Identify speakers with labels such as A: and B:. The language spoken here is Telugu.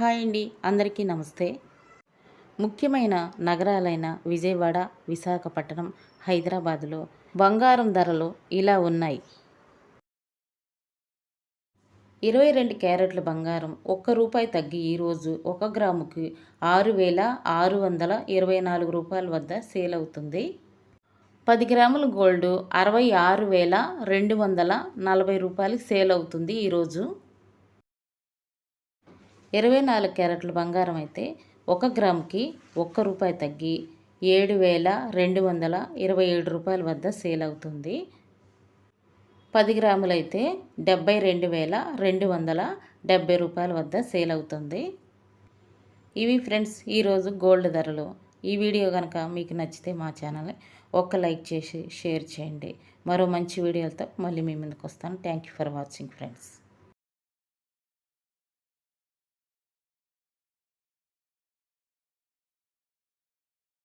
A: హాయ్ అండి అందరికీ నమస్తే. ముఖ్యమైన నగరాలైన విజయవాడ విశాఖపట్నం హైదరాబాదులో బంగారం ధరలు ఇలా ఉన్నాయి. ఇరవై రెండు క్యారెట్ల బంగారం ఒక్క రూపాయి తగ్గి ఈరోజు ఒక గ్రాముకి ఆరు వేల ఆరు వందల ఇరవై నాలుగు రూపాయల వద్ద సేల్ అవుతుంది. పది గ్రాముల గోల్డ్ అరవై ఆరు వేల రెండు వందల నలభై రూపాయలకి సేల్ అవుతుంది ఈరోజు. ఇరవై నాలుగు క్యారెట్ల బంగారం అయితే ఒక గ్రాముకి ఒక్క రూపాయి తగ్గి ఏడు వేల రెండు వందల ఇరవై ఏడు రూపాయల వద్ద సేల్ అవుతుంది. పది గ్రాములైతే డెబ్బై రెండు వేల రెండు వందల డెబ్బై రూపాయల వద్ద సేల్ అవుతుంది. ఇవి ఫ్రెండ్స్ ఈరోజు గోల్డ్ ధరలు. ఈ వీడియో కనుక మీకు నచ్చితే మా ఛానల్ని ఒక్క లైక్ చేసి షేర్ చేయండి. మరో మంచి వీడియోలతో మళ్ళీ మీ ముందుకు వస్తాను. Thank you for watching friends.